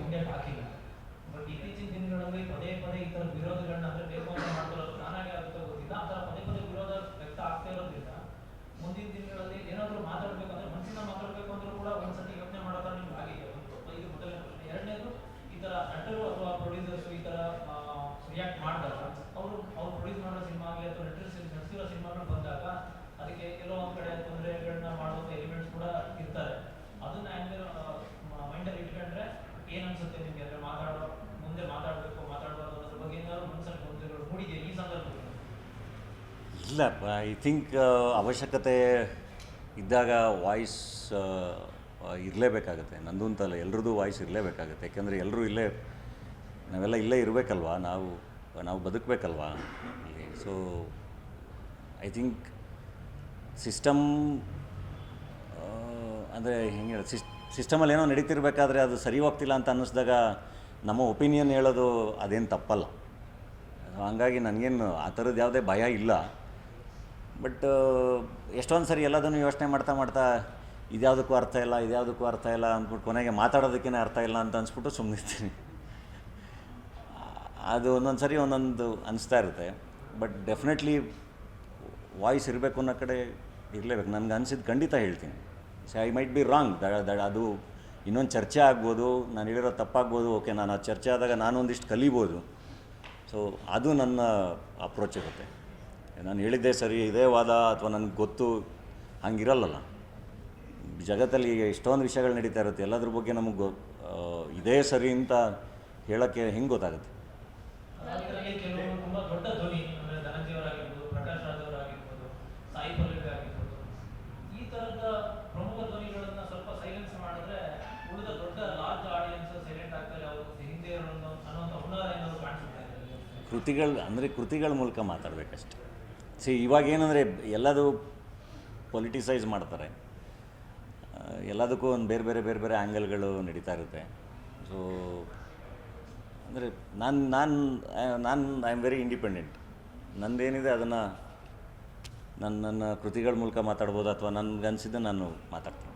ಹಿಂದೆ ಹಾಕಿಲ್ಲ. ಬಟ್ ಇತ್ತೀಚಿನ ದಿನಗಳಲ್ಲಿ ಪದೇ ಪದೇ ಈ ತರ ವಿರೋಧಗಳನ್ನ ಅಂದ್ರೆ ತೀರ್ಮಾನ ಮಾಡ್ಕೊಳ್ಳೋದು ನಾನಾಗೆ ಆಗುತ್ತೆ ಗೊತ್ತಿಲ್ಲ. ಆ ತರ ಪದೇ ಪದೇ ವಿರೋಧ ವ್ಯಕ್ತ ಆಗ್ತಾ ಇರೋದ್ರಿಂದ ಮುಂದಿನ ದಿನಗಳಲ್ಲಿ ಏನಾದ್ರು ಮಾತಾಡ್ಬೇಕು ಅಂದ್ರೆ ಮನಸ್ಸಿನ ಮಾತಾಡ್ಬೇಕು ಅಂದ್ರೂ ಕೂಡ ಒಂದ್ಸತಿ ಯೋಚನೆ ಮಾಡೋದ್ರ ನಿಮ್ಗೆ ಆಗಿದೆ. ಇದು ಮೊದಲನೇ ಪ್ರಶ್ನೆ. ಎರಡನೇದು, ಈ ತರ ನಟರು ಅಥವಾ ಪ್ರೊಡ್ಯೂಸರ್ಸ್ ಈ ತರ ರಿಯಾಕ್ಟ್ ಮಾಡಿದಾಗ, ಅವರು, ಅವ್ರು ಪ್ರೊಡ್ಯೂಸ್ ಮಾಡೋ ಸಿನಿಮಾ ಆಗಲಿ ಅಥವಾ ನಟರು ನಡೆಸಿರೋ ಸಿನಿಮಾಗಳು ಬಂದಾಗ ಅದಕ್ಕೆ ಏನ್ ಅನ್ಸುತ್ತೆ ನಿಮ್ಗೆ? ಅಂದ್ರೆ ಮಾತಾಡೋ, ಮುಂದೆ ಮಾತಾಡಬೇಕು, ಮಾತಾಡಬಾರ್ದು ಅದರ ಬಗ್ಗೆ ಏನಾದ್ರು ಮನಸ್ಸಲ್ಲಿ ಗೊತ್ತಿರೋ ಮೂಡಿದೆ ಈ ಸಂದರ್ಭದಲ್ಲಿ? ಇಲ್ಲ ಐ ಥಿಂಕ್ ಅವಶ್ಯಕತೆ ಇದ್ದಾಗ ವಾಯ್ಸ್ ಇರಲೇಬೇಕಾಗುತ್ತೆ. ನಂದು ಅಂತಲ್ಲ ಎಲ್ರದ್ದು ವಾಯ್ಸ್ ಇರಲೇಬೇಕಾಗುತ್ತೆ. ಯಾಕೆಂದರೆ ಎಲ್ಲರೂ ಇಲ್ಲೇ, ನಾವೆಲ್ಲ ಇಲ್ಲೇ ಇರಬೇಕಲ್ವಾ? ನಾವು ನಾವು ಬದುಕಬೇಕಲ್ವಾ? ಇಲ್ಲಿ ಸೊ ಐ ಥಿಂಕ್ ಸಿಸ್ಟಮ್ ಅಂದರೆ ಹೆಂಗೆ ಹೇಳೋದು ಸಿಸ್ ಸಿಸ್ಟಮಲ್ಲಿ ಏನೋ ನಡೀತಿರ್ಬೇಕಾದ್ರೆ ಅದು ಸರಿ ಹೋಗ್ತಿಲ್ಲ ಅಂತ ಅನ್ನಿಸ್ದಾಗ ನಮ್ಮ ಒಪಿನಿಯನ್ ಹೇಳೋದು ಅದೇನು ತಪ್ಪಲ್ಲ. ಹಂಗಾಗಿ ನನಗೇನು ಆ ಥರದ್ದು ಯಾವುದೇ ಭಯ ಇಲ್ಲ. ಬಟ್, ಎಷ್ಟೊಂದು ಸರಿ ಎಲ್ಲದನ್ನು ಯೋಚನೆ ಮಾಡ್ತಾ ಮಾಡ್ತಾ ಇದ್ಯಾವುದಕ್ಕೂ ಅರ್ಥ ಇಲ್ಲ, ಇದ್ಯಾವುದಕ್ಕೂ ಅರ್ಥ ಇಲ್ಲ ಅಂದ್ಬಿಟ್ಟು ಕೊನೆಗೆ ಮಾತಾಡೋದಕ್ಕೇನೆ ಅರ್ಥ ಇಲ್ಲ ಅಂತ ಅನ್ಸ್ಬಿಟ್ಟು ಸುಮ್ಮನಿರ್ತೀನಿ ಅದು ಒಂದೊಂದು ಸರಿ ಒಂದೊಂದು ಅನಿಸ್ತಾ ಇರುತ್ತೆ. ಬಟ್ ಡೆಫಿನೆಟ್ಲಿ ವಾಯ್ಸ್ ಇರಬೇಕು ಅನ್ನೋ ಕಡೆ ಇರಲೇಬೇಕು. ನನಗೆ ಅನಿಸಿದ್ದು ಖಂಡಿತ ಹೇಳ್ತೀನಿ. So I might be wrong ದಡ ಅದು ಇನ್ನೊಂದು ಚರ್ಚೆ ಆಗ್ಬೋದು. ನಾನು ಹೇಳಿರೋ ತಪ್ಪಾಗ್ಬೋದು. ಓಕೆ ನಾನು ಆ ಚರ್ಚೆ ಆದಾಗ ನಾನೊಂದಿಷ್ಟು ಕಲಿಬೋದು. ಸೊ ಅದು ನನ್ನ ಅಪ್ರೋಚ್ ಇರುತ್ತೆ. ನಾನು ಹೇಳಿದ್ದೆ ಸರಿ, ಇದೇ ವಾದ ಅಥವಾ ನನಗೆ ಗೊತ್ತು, ಹಂಗಿರಲ್ಲಲ್ಲ. ಜಗತ್ತಲ್ಲಿ ಎಷ್ಟೊಂದು ವಿಷಯಗಳು ನಡೀತಾ ಇರುತ್ತೆ. ಎಲ್ಲದ್ರ ಬಗ್ಗೆ ನಮಗೆ ಗೊ ಇದೇ ಸರಿ ಅಂತ ಹೇಳೋಕ್ಕೆ ಹೆಂಗೆ ಗೊತ್ತಾಗುತ್ತೆ? ಕೃತಿಗಳು, ಅಂದರೆ ಕೃತಿಗಳ ಮೂಲಕ ಮಾತಾಡಬೇಕಷ್ಟೆ. ಸಿ ಇವಾಗ ಏನಂದರೆ ಎಲ್ಲದು ಪೊಲಿಟಿಸೈಸ್ ಮಾಡ್ತಾರೆ. ಎಲ್ಲದಕ್ಕೂ ಒಂದು ಬೇರೆ ಬೇರೆ ಬೇರೆ ಬೇರೆ ಆ್ಯಂಗಲ್ಗಳು ನಡೀತಾ ಇರುತ್ತೆ. ಸೊ ಅಂದರೆ ನಾನು ನಾನು ನಾನು ಐ ಆಮ್ ವೆರಿ ಇಂಡಿಪೆಂಡೆಂಟ್ ನಂದೇನಿದೆ ಅದನ್ನು ನನ್ನ ನನ್ನ ಕೃತಿಗಳ ಮೂಲಕ ಮಾತಾಡ್ಬೋದು ಅಥವಾ ನನಗನ್ಸಿದ್ದು ನಾನು ಮಾತಾಡ್ತೀನಿ.